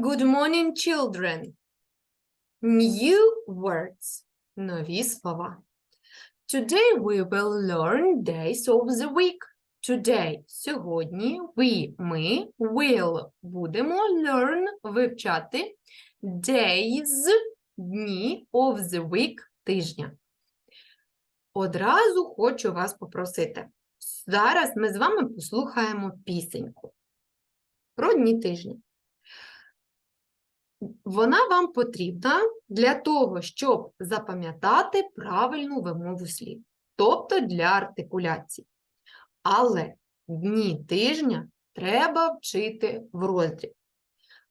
Good morning, children. New words. Нові слова. Today we will learn days of the week. Today – сьогодні, we – ми, will – будемо, learn – вивчати, days – дні of the week – тижня. Одразу хочу вас попросити. Зараз ми з вами послухаємо пісеньку про дні тижня. Вона вам потрібна для того, щоб запам'ятати правильну вимову слів, тобто для артикуляції. Але дні тижня треба вчити в роздріб.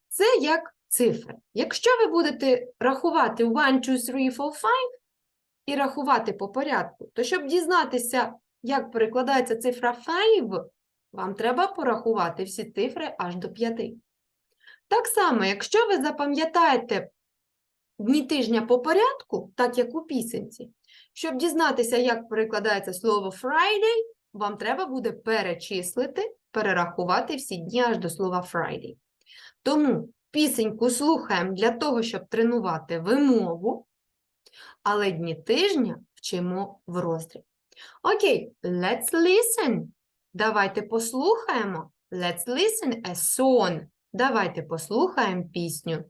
Це як цифри. Якщо ви будете рахувати 1, 2, 3, 4, 5 і рахувати по порядку, то щоб дізнатися, як перекладається цифра 5, вам треба порахувати всі цифри аж до 5. Так само, якщо ви запам'ятаєте дні тижня по порядку, так як у пісенці, щоб дізнатися, як перекладається слово Friday, вам треба буде перечислити, перерахувати всі дні аж до слова Friday. Тому пісеньку слухаємо для того, щоб тренувати вимову, але дні тижня вчимо в роздріб. Окей, let's listen. Давайте послухаємо. Let's listen a song. Давайте послухаємо пісню.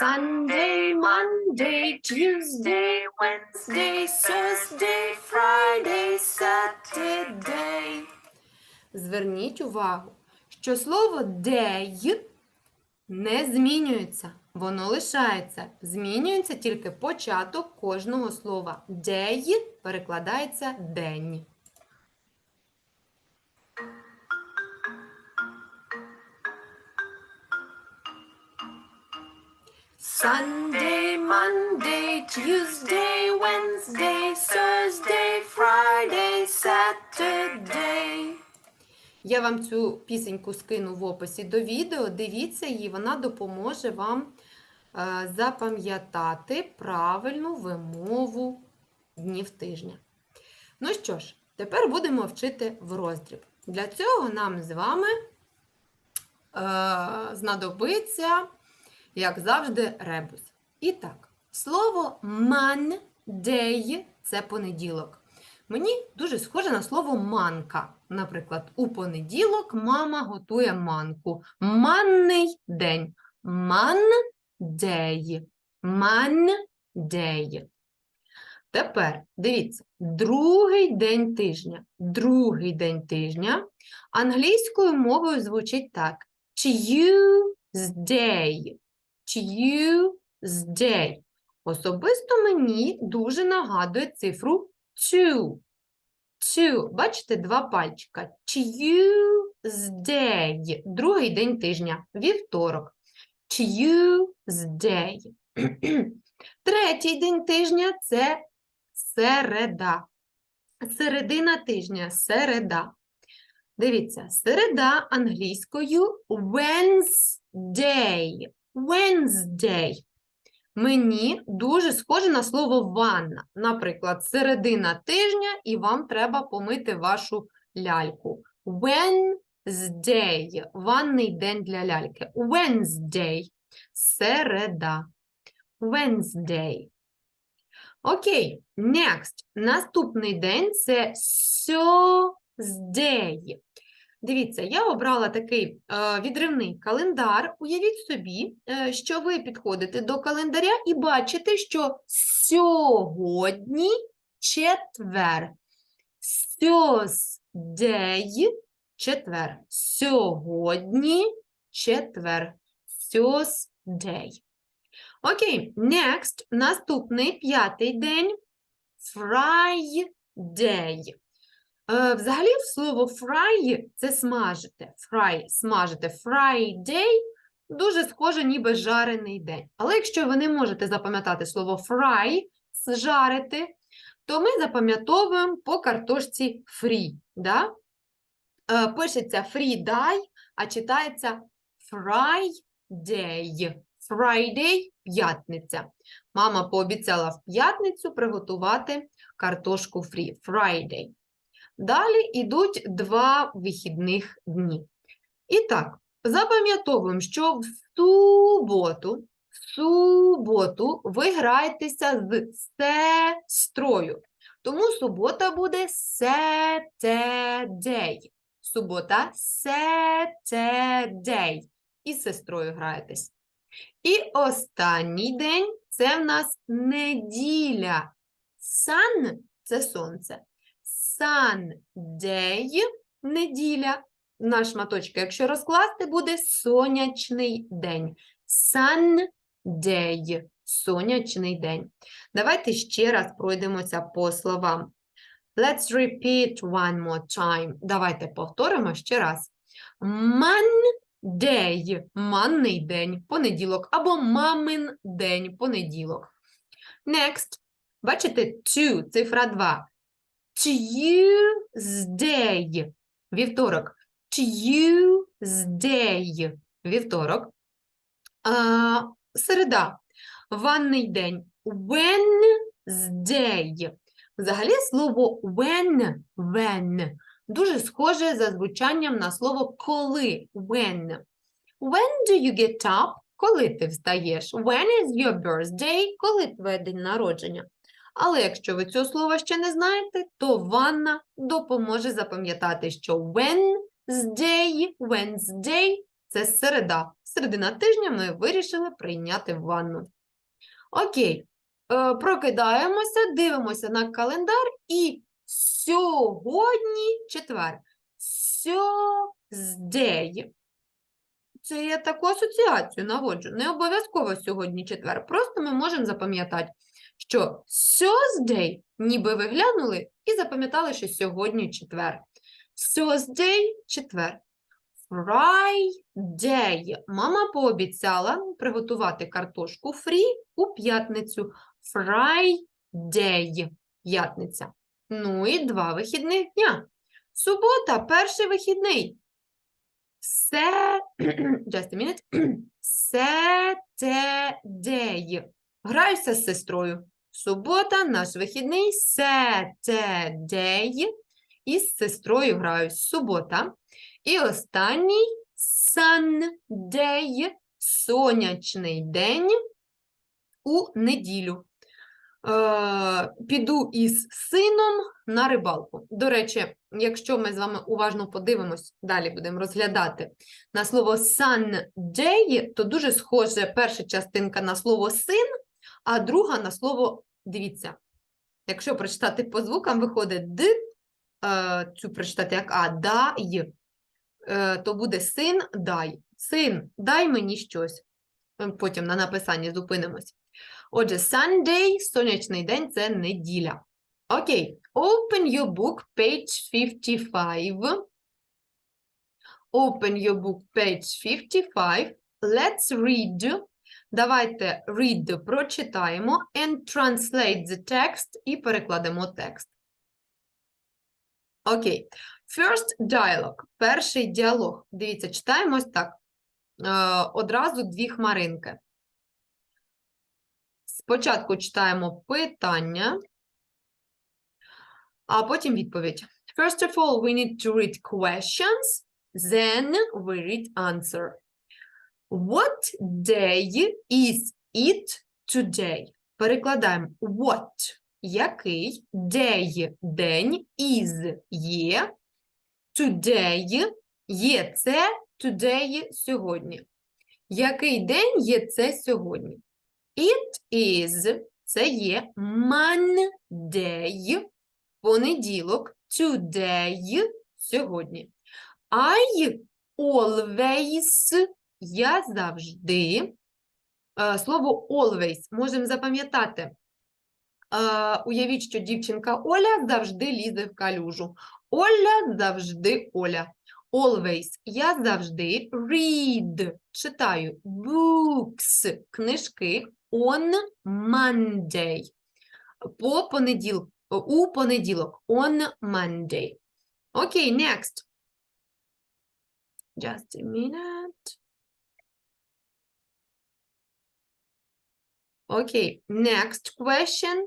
Sunday, Monday, Tuesday, Wednesday, Thursday, Friday, Saturday. Зверніть увагу, що слово day не змінюється. Воно лишається. Змінюється тільки початок кожного слова. Day перекладається день. Sunday, Monday, Tuesday, Wednesday, Thursday, Friday, Saturday. Я вам цю пісеньку скину в описі до відео. Дивіться її, вона допоможе вам запам'ятати правильну вимову днів тижня. Ну що ж, тепер будемо вчити в роздріб. Для цього нам з вами е, знадобиться, як завжди, ребус. І так, слово Monday – це понеділок. Мені дуже схоже на слово манка. Наприклад, у понеділок мама готує манку. Манний день. Мандей. Мандей. Тепер дивіться, другий день тижня. Другий день тижня англійською мовою звучить так: Tuesday. Tuesday. Особисто мені дуже нагадує цифру two. Two. Бачите, два пальчика. Tuesday. Другий день тижня. Вівторок. Tuesday. Третій день тижня це середа. Середина тижня. Середа. Дивіться, середа англійською Wednesday. Wednesday. Мені дуже схоже на слово ванна. Наприклад, середина тижня, і вам треба помити вашу ляльку. Wednesday. Ванний день для ляльки. Wednesday. Середа. Wednesday. Окей, next. Наступний день це Thursday. Дивіться, я обрала такий е, відривний календар. Уявіть собі, е, що ви підходите до календаря і бачите, що сьогодні четвер. Thursday – четвер. Сьогодні четвер. Thursday. Окей, next. Наступний п'ятий день. Friday. Е, Взагалі, слово fry – це смажити. Fry – смажити. Friday – дуже схоже, ніби жарений день. Але якщо ви не можете запам'ятати слово fry – зжарити, то ми запам'ятовуємо по картошці free. Да? Е, Пишеться Friday, а читається Friday. Friday – п'ятниця. Мама пообіцяла в п'ятницю приготувати картошку фрі. Friday. Далі йдуть два вихідних дні. І так, запам'ятовуємо, що в суботу, в суботу ви граєтеся з сестрою. Тому субота буде Saturday. Субота Saturday. І з сестрою граєтесь. І останній день це в нас неділя. Sun – це сонце. Sunday – неділя. На шматочки, якщо розкласти, буде сонячний день. Sunday – сонячний день. Давайте ще раз пройдемося по словам. Let's repeat one more time. Давайте повторимо ще раз. Monday – манний день, понеділок, або мамин день, понеділок. Next. Бачите, two, цифра 2. Tuesday – вівторок. Tuesday – вівторок. А, середа. Ванний день. Wednesday. Взагалі слово when, when дуже схоже за звучанням на слово коли. When. When do you get up? Коли ти встаєш? When is your birthday? Коли твоє день народження? Але якщо ви цього слова ще не знаєте, то ванна допоможе запам'ятати, що Wednesday, Wednesday – це середа. Середина тижня ми вирішили прийняти ванну. Окей, прокидаємося, дивимося на календар і сьогодні четвер. Сьоздей. Це я таку асоціацію наводжу. Не обов'язково сьогодні четвер. Просто ми можемо запам'ятати, що Thursday, ніби ви глянули і запам'ятали, що сьогодні четвер. Thursday – четвер. Friday. Мама пообіцяла приготувати картошку фрі у п'ятницю. Friday. П'ятниця. Ну і два вихідних дня. Субота – перший вихідний. Се... Just a minute. Saturday. Граюся з сестрою. Субота – наш вихідний. Saturday. І з сестрою граюсь. Субота. І останній Sunday – сонячний день у неділю. Е, піду із сином на рибалку. До речі, якщо ми з вами уважно подивимось, далі будемо розглядати на слово Sunday, то дуже схоже перша частинка на слово син, а друга на слово дивіться. Якщо прочитати по звукам, виходить д, е, цю прочитати як а, да, й, е, то буде син дай. Син, дай мені щось. Потім на написанні зупинимось. Отже, Sunday, сонячний день це неділя. Окей, open your book, page 55. Open your book, page 55. Let's read. Давайте read прочитаємо and translate the text і перекладемо текст. Окей. First dialogue. Перший діалог. Дивіться, читаємо ось так. Е, одразу дві хмаринки. Спочатку читаємо питання, а потім відповідь. First of all, we need to read questions, then we read answer. What day is it today? Перекладаємо what – який, day – день, is – є, today – є це, today – сьогодні. Який день є це сьогодні? It is – це є Monday, понеділок, today – сьогодні. I always – я завжди. Е, Слово always можемо запам'ятати. Е, Уявіть, що дівчинка Оля завжди лізе в калюжу. Оля завжди Оля. Always. Я завжди read. Читаю books. Книжки on Monday. По понеділ... У понеділок. On Monday. Окей, next. Just a minute. Окей, next question.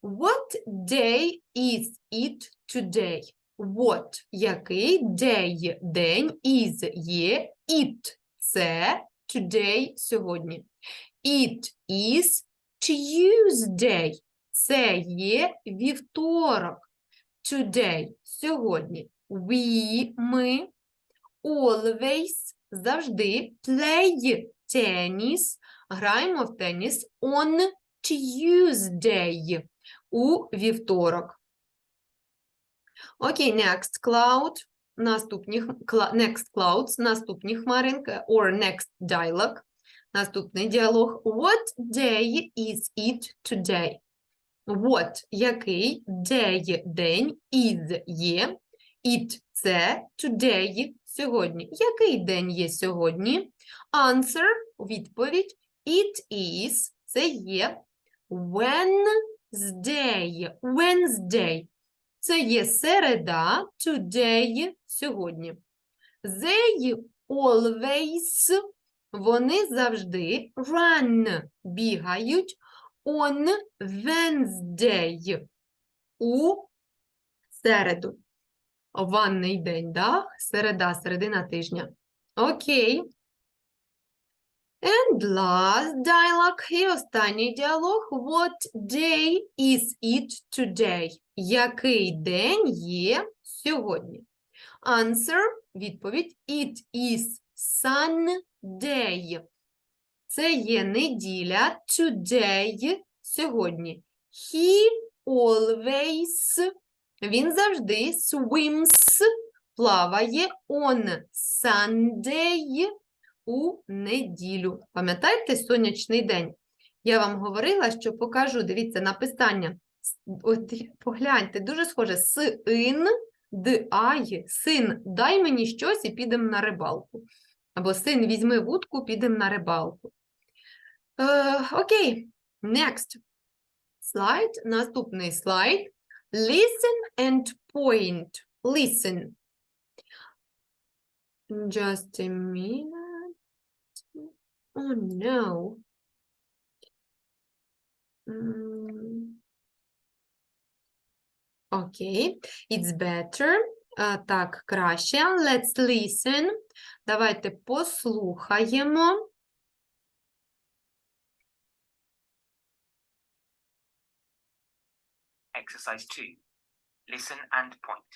What day is it today? What, який day, день, is, є, it, це, today, сьогодні. It is Tuesday, це є вівторок. Today, сьогодні. We, ми, always, завжди, play tennis, граємо в теніс on Tuesday, у вівторок. Окей, next cloud, наступні, next clouds, наступні хмаринки, or next dialogue, наступний діалог. What day is it today? What, який, day, день, is, є, it, це, today, сьогодні. Який день є сьогодні? Answer, відповідь, it is, це є Wednesday, Wednesday. Це є середа, today, сьогодні. They always, вони завжди run, бігають on Wednesday, у середу. Ванний день, да? Середа, середина тижня. Окей. And last dialogue, і останній діалог. What day is it today? Який день є сьогодні? Answer, відповідь, it is Sunday. Це є неділя, today, сьогодні. He always, він завжди swims, плаває on Sunday, у неділю. Пам'ятаєте сонячний день? Я вам говорила, що покажу, дивіться, написання. От погляньте, дуже схоже. Син, дай, син, дай мені щось і підемо на рибалку. Або син, візьми вудку, підемо на рибалку. Е, окей, next. Слайд, наступний слайд. Listen and point. Listen. Just a minute. Oh no. Mm. Окей, it's better. Так, краще. Let's listen. Давайте послухаємо. Exercise 2. Listen and point.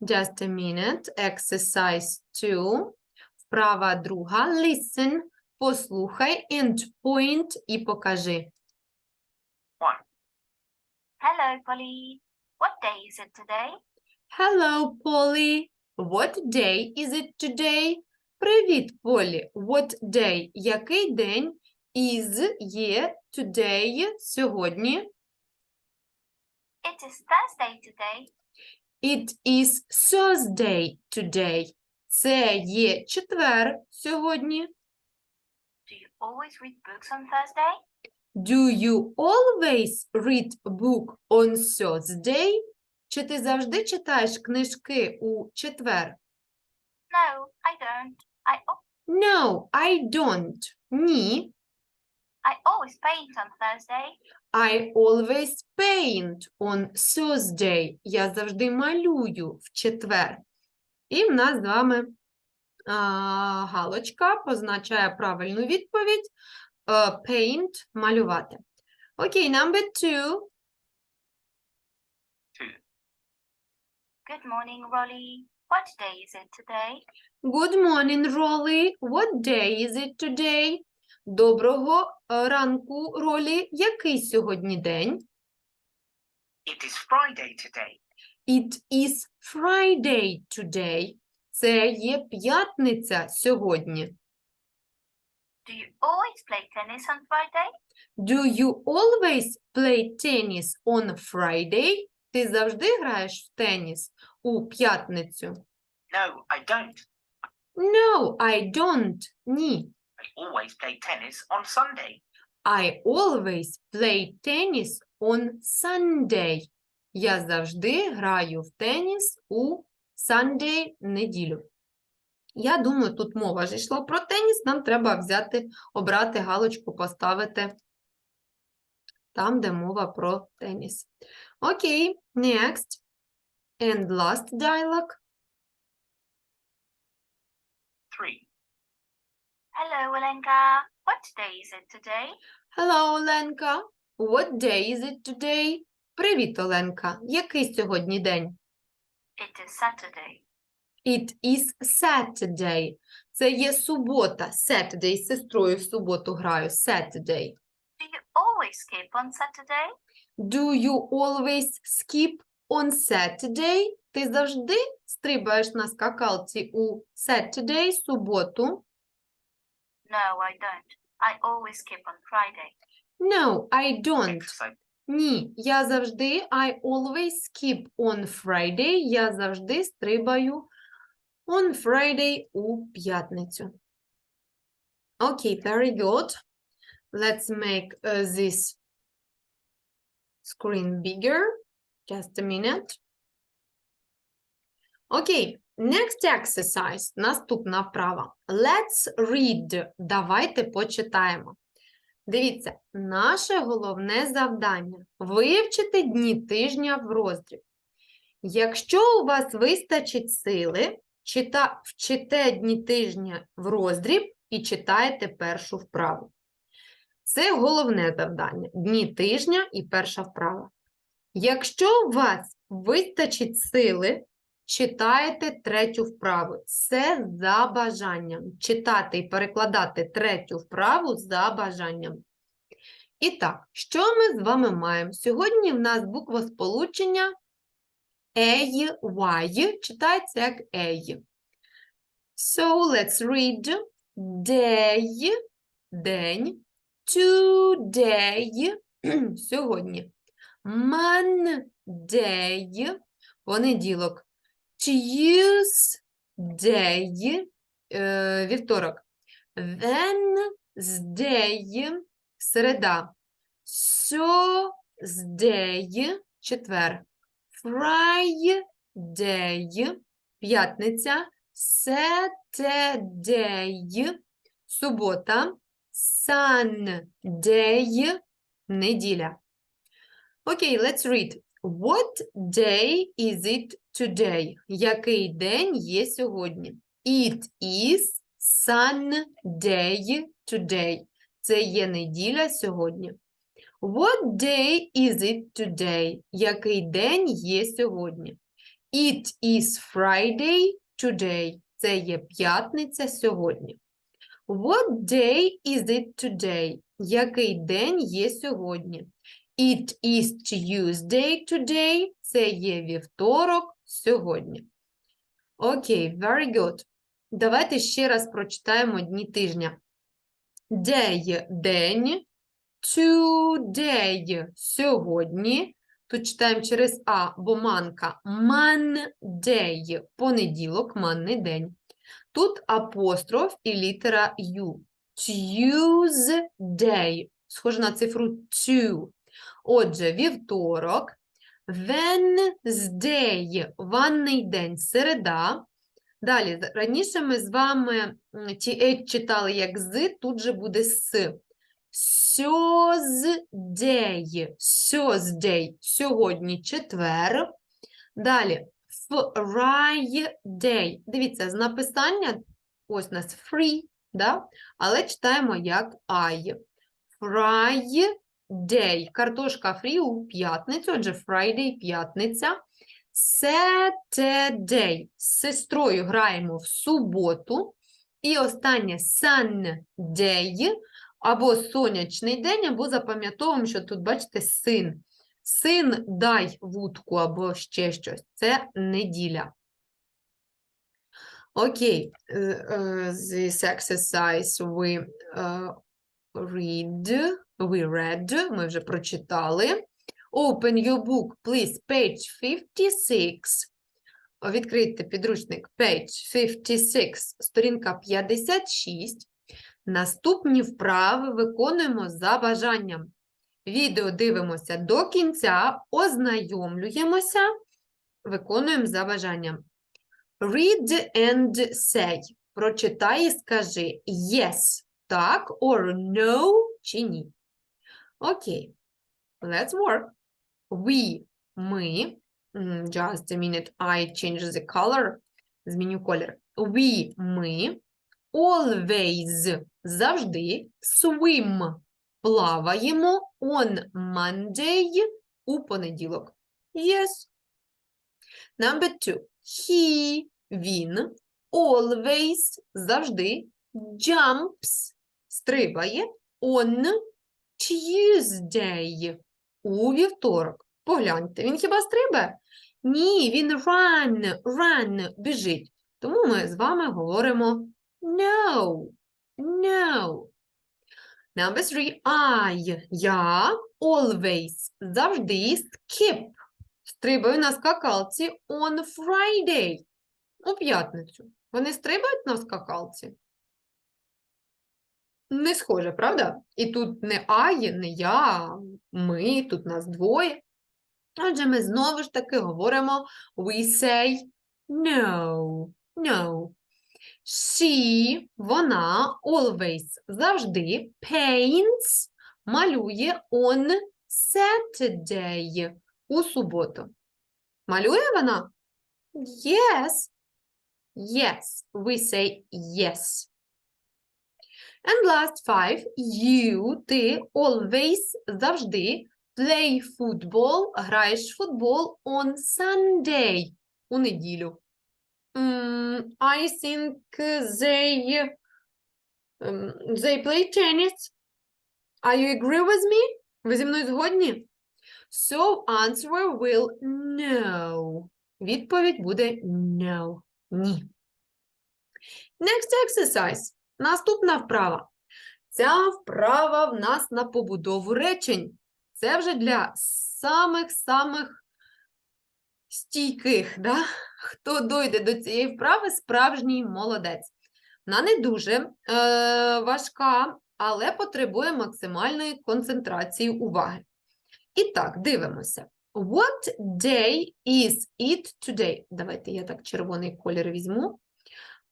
Just a minute. Exercise 2. Вправа друга. Listen. Послухай and point і покажи. 1. Hello, Polly. What day is it today? Hello, Polly. What day is it today? Привіт, Полі. What day? Який день? Is є today сьогодні. It is Thursday today. It is Thursday today. Це є четвер сьогодні. Do you always read books on Thursday? Do you always read book on Thursday? Чи ти завжди читаєш книжки у четвер? No, I don't. I al- No, I don't. Ні. I always paint on Thursday. I always paint on Thursday. Я завжди малюю в четвер. І в нас з вами а, галочка позначає правильну відповідь. Е, paint – малювати. Окей, number two. Good morning, Rolly. What day is it today? Good morning, Rolly. What day is it today? Доброго е, ранку, Ролі. Який сьогодні день? It is Friday today. It is Friday today. Це є п'ятниця сьогодні. Do you always play tennis on Friday? Do you always play tennis on Friday? Ти завжди граєш в теніс у п'ятницю? No, I don't. No, I don't. Ні. I always play tennis on Sunday. I always play tennis on Sunday. Я завжди граю в теніс у Sunday неділю. Я думаю, тут мова ж йшла про теніс. Нам треба взяти, обрати галочку, поставити там, де мова про теніс. Окей, next. And last dialogue. Three. Hello, Olenka. What day is it today? Hello, Оленка. What day is it today? Привіт, Оленка. Який сьогодні день? It is Saturday. It is Saturday. Це є субота. Saturday. З сестрою в суботу граю. Saturday. Do you always skip on Saturday? Do you always skip on Saturday? Ти завжди стрибаєш на скакалці у Saturday, суботу? No, I don't. I always skip on Friday. No, I don't. Think so. Ні, я завжди I always skip on Friday. Я завжди стрибаю on Friday у п'ятницю. Okay, very good. Let's make uh, this screen bigger. Just a minute. Okay, next exercise. Наступна вправа. Let's read. Давайте почитаємо. Дивіться, наше головне завдання вивчити дні тижня в роздріб. Якщо у вас вистачить сили, чита, вчите дні тижня в роздріб і читаєте першу вправу. Це головне завдання дні тижня і перша вправа. Якщо у вас вистачить сили, читаєте третю вправу. Це за бажанням. Читати і перекладати третю вправу за бажанням. І так, що ми з вами маємо? Сьогодні в нас буква сполучення ей, читається як ей. So, let's read day, день, today, сьогодні, Monday, понеділок, Tuesday, е, вівторок, Wednesday, середа, Thursday, четвер, Friday, п'ятниця, Saturday, субота, Sunday, неділя. Окей, let's read. What day is it today? Який день є сьогодні? It is Sunday today. Це є неділя сьогодні. What day is it today? Який день є сьогодні? It is Friday today. Це є п'ятниця сьогодні. What day is it today? Який день є сьогодні? It is Tuesday today. Це є вівторок сьогодні. Окей, very good. Давайте ще раз прочитаємо дні тижня. Day – день, today – сьогодні. Тут читаємо через А, бо манка. Monday – понеділок, манний день. Тут апостроф і літера U. Tuesday. Схоже на цифру two. Отже, вівторок. Wednesday – ванний день, середа. Далі, раніше ми з вами TH читали як з, тут же буде с. Thursday, Thursday, сьогодні четвер. Далі, Friday. Дивіться, з написання, ось у нас free, да? але читаємо як I. Friday. Картошка фрі у п'ятницю, отже, Friday – п'ятниця. Saturday. З сестрою граємо в суботу. І останнє Sunday, або сонячний день, або запам'ятовуємо, що тут, бачите, син. Син дай вудку або ще щось. Це неділя. Окей, е, е, this exercise we е, read, we read, ми вже прочитали. Open your book, please, page 56. О, Відкрийте підручник page 56, сторінка 56. Наступні вправи виконуємо за бажанням. Відео дивимося до кінця, ознайомлюємося, виконуємо за бажанням. Read and say. Прочитай і скажи yes, так, or no, чи ні. Окей. Let's work. We, ми, just a minute, I change the color, зміню колір. We, ми, always, завжди, swim, плаваємо on Monday, у понеділок. Yes. Number two. He, він, always, завжди, jumps, стрибає, on Tuesday, у вівторок. Погляньте, він хіба стрибає? Ні, він run, run, біжить. Тому ми з вами говоримо no, no. Number three, I, я, always, завжди, skip, стрибаю на скакалці on Friday, у п'ятницю. Вони стрибають на скакалці? Не схоже, правда? І тут не I, не я, ми, тут нас двоє. Отже, ми знову ж таки говоримо we say no, no. She, вона, always, завжди, paints, малює on Saturday, у суботу. Малює вона? Yes. Yes, we say yes. And last five, you, ти, always, завжди, play football, граєш футбол on Sunday, у неділю. I think they, um, they play tennis. Are you agree with me? Ви зі мною згодні? So answer will no. Відповідь буде no. Ні. Next exercise. Наступна вправа. Ця вправа в нас на побудову речень. Це вже для самих-самих стійких, да? хто дойде до цієї вправи, справжній молодець. Вона не дуже е, важка, але потребує максимальної концентрації уваги. І так, дивимося. What day is it today? Давайте я так червоний колір візьму.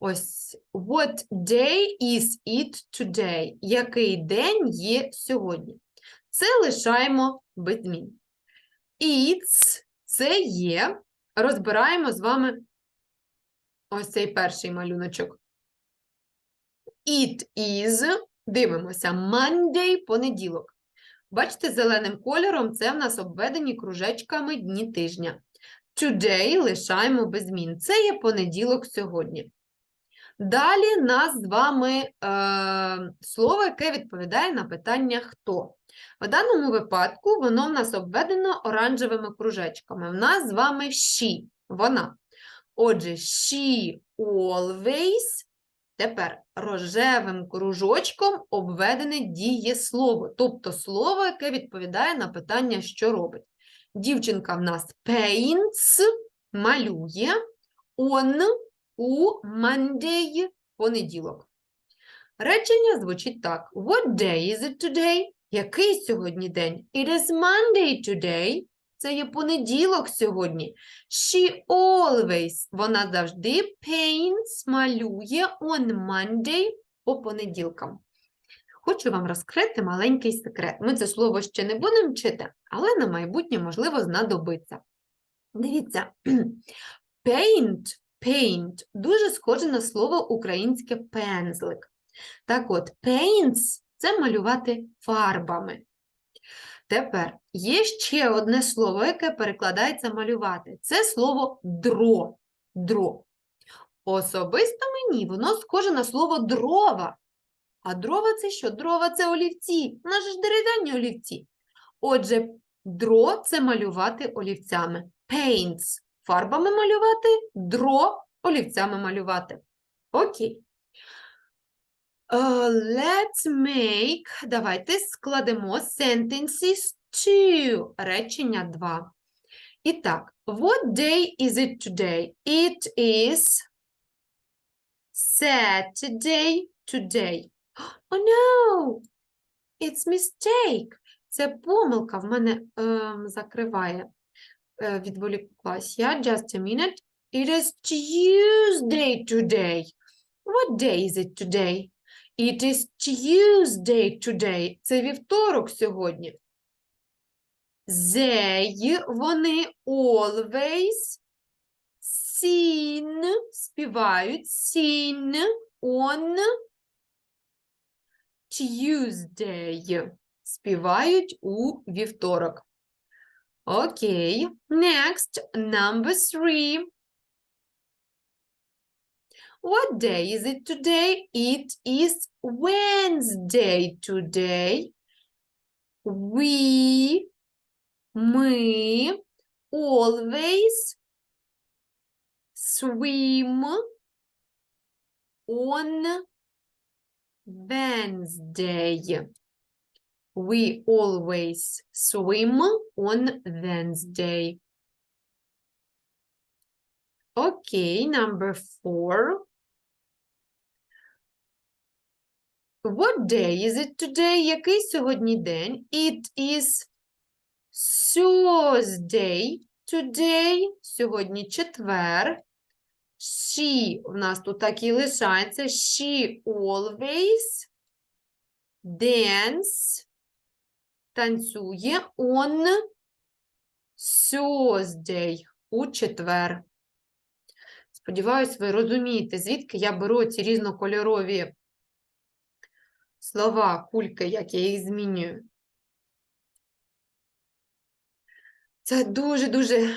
Ось, what day is it today? Який день є сьогодні? Це лишаємо без змін. It's – це є. Розбираємо з вами ось цей перший малюночок. It is. Дивимося. Monday – понеділок. Бачите, зеленим кольором це в нас обведені кружечками дні тижня. Today лишаємо без змін. Це є понеділок сьогодні. Далі нас з вами е, слово, яке відповідає на питання хто. В даному випадку воно в нас обведено оранжевими кружечками. В нас з вами she, вона. Отже, she always тепер рожевим кружочком обведене дієслово, тобто слово, яке відповідає на питання, що робить. Дівчинка в нас paints, малює, on у Monday – понеділок. Речення звучить так. What day is it today? Який сьогодні день? It is Monday today. Це є понеділок сьогодні. She always, вона завжди paints, малює on Monday по понеділкам. Хочу вам розкрити маленький секрет. Ми це слово ще не будемо вчити, але на майбутнє, можливо, знадобиться. Дивіться, paint Paint дуже схоже на слово українське пензлик. Так от, paints – це малювати фарбами. Тепер є ще одне слово, яке перекладається малювати. Це слово дро. Дро. Особисто мені воно схоже на слово дрова. А дрова це що? Дрова це олівці. Нас ж дерев'яні олівці. Отже, дро це малювати олівцями. Paints фарбами малювати, дро олівцями малювати. Окей. Uh, let's make, давайте складемо sentences two, речення 2. І так, what day is it today? It is Saturday today. Oh no! It's mistake. Це помилка в мене ем, закриває е, відволіклась я. Just a minute. It is Tuesday today. What day is it today? It is Tuesday today. Це вівторок сьогодні. They, вони always sing, співають sing on Tuesday. Співають у вівторок. Окей. Okay. Next, number three. What day is it today? It is Wednesday today. We, ми, always swim on Wednesday. We always swim on Wednesday. Okay, number four. What day is it today? Який сьогодні день? It is Thursday today. Сьогодні четвер. She, в нас тут так і лишається. She always dance, танцює on Thursday, у четвер. Сподіваюсь, ви розумієте, звідки я беру ці різнокольорові слова, кульки, як я їх змінюю. Це дуже-дуже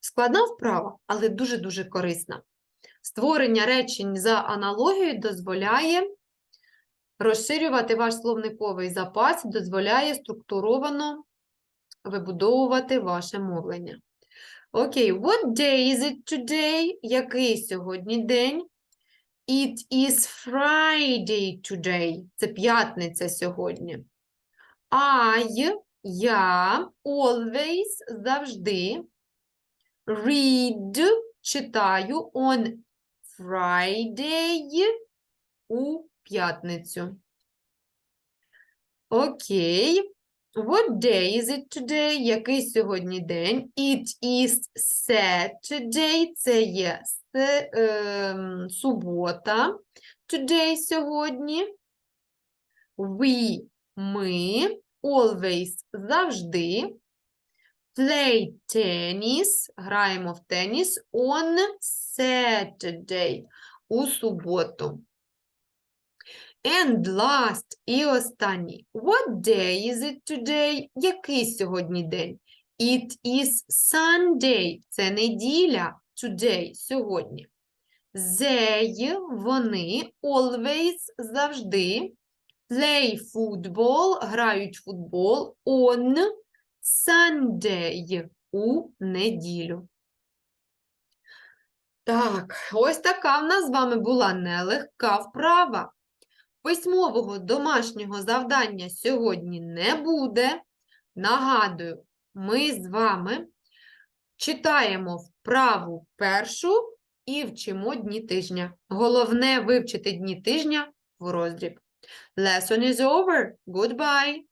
складна вправа, але дуже-дуже корисна. Створення речень за аналогією дозволяє розширювати ваш словниковий запас, дозволяє структуровано вибудовувати ваше мовлення. Окей, what day is it today? Який сьогодні день? It is Friday today. Це п'ятниця сьогодні. I, я, always, завжди. Read, читаю on Friday у п'ятницю. Окей. What day is it today? Який сьогодні день? It is Saturday. Це є се- ем, субота. Today сьогодні. We – ми. Always – завжди. Play tennis. Граємо в теніс on Saturday. У суботу. And last і останній. What day is it today? Який сьогодні день? It is Sunday. Це неділя. Today. Сьогодні. They, вони, always, завжди. Play football, грають футбол on Sunday. У неділю. Так, ось така в нас з вами була нелегка вправа. Письмового домашнього завдання сьогодні не буде. Нагадую, ми з вами читаємо вправу першу і вчимо дні тижня. Головне вивчити дні тижня в роздріб. Lesson is over. Goodbye.